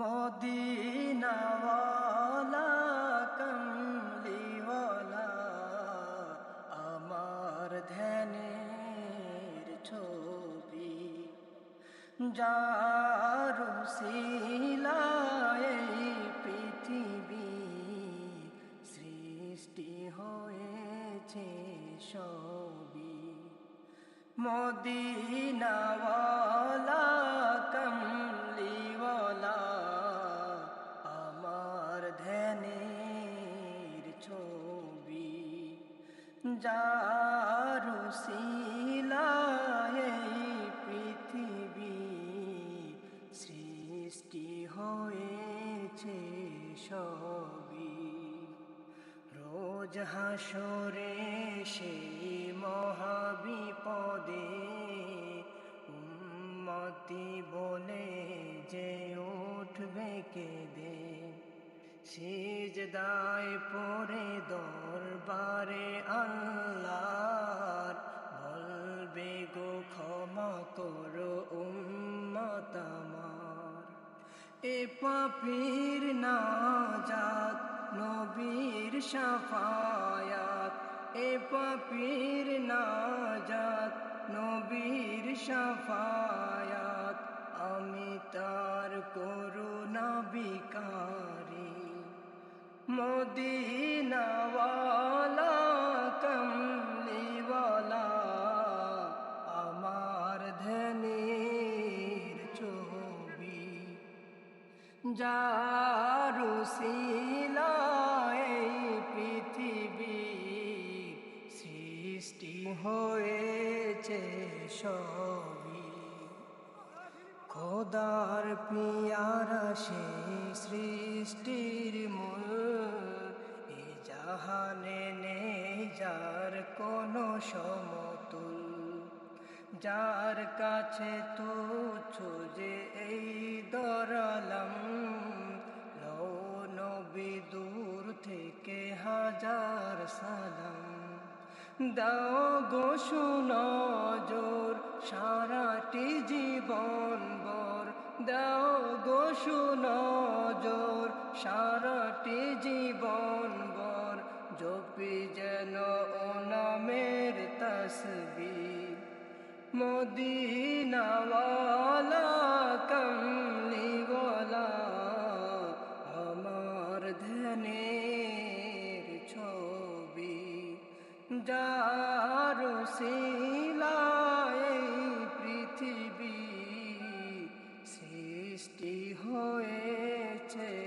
মদিনাওয়ালা কমলিওয়ালা আমার ধ্যানের ছবি। যারু শিলায় পৃথিবী সৃষ্টি হয়েছে সবই। মদিনাওয়ালা যারু শিলায় পৃথিবী সৃষ্টি হয়েছে সবই। রোজ হাসরে সেই মহাবিপদে উম্মতি বলে যে উঠবে কেঁদে। সিজদায় পরে দরবারে আল্লাহর। বলবে গো, ক্ষমা করো উম্মত এ পাপির নাজাত, নবীর সাফায়াত এ পাপির নাজাত, নবীর সাফায়াত আমি তার করুণা বিকারী মদিনাওয়ালা কমলিওয়ালা আমার ধনের ছবি। যারু পৃথিবী সৃষ্টি হয়েছে সবই। খোদার পিয়ারা সে যার কোনো সমতুল, যার কাছে তুচ্ছ যে এই দরালাম। নবী দূর থেকে হাজার সালাম। দাও গো সুনজর সারাটি জীবন বর দাও গো যেন নামের তসবির। মদিনাওয়ালা কমলিওয়ালা আমার ধ্যানের ছবি। যারু শিলায় পৃথিবী সৃষ্টি হয়েছে।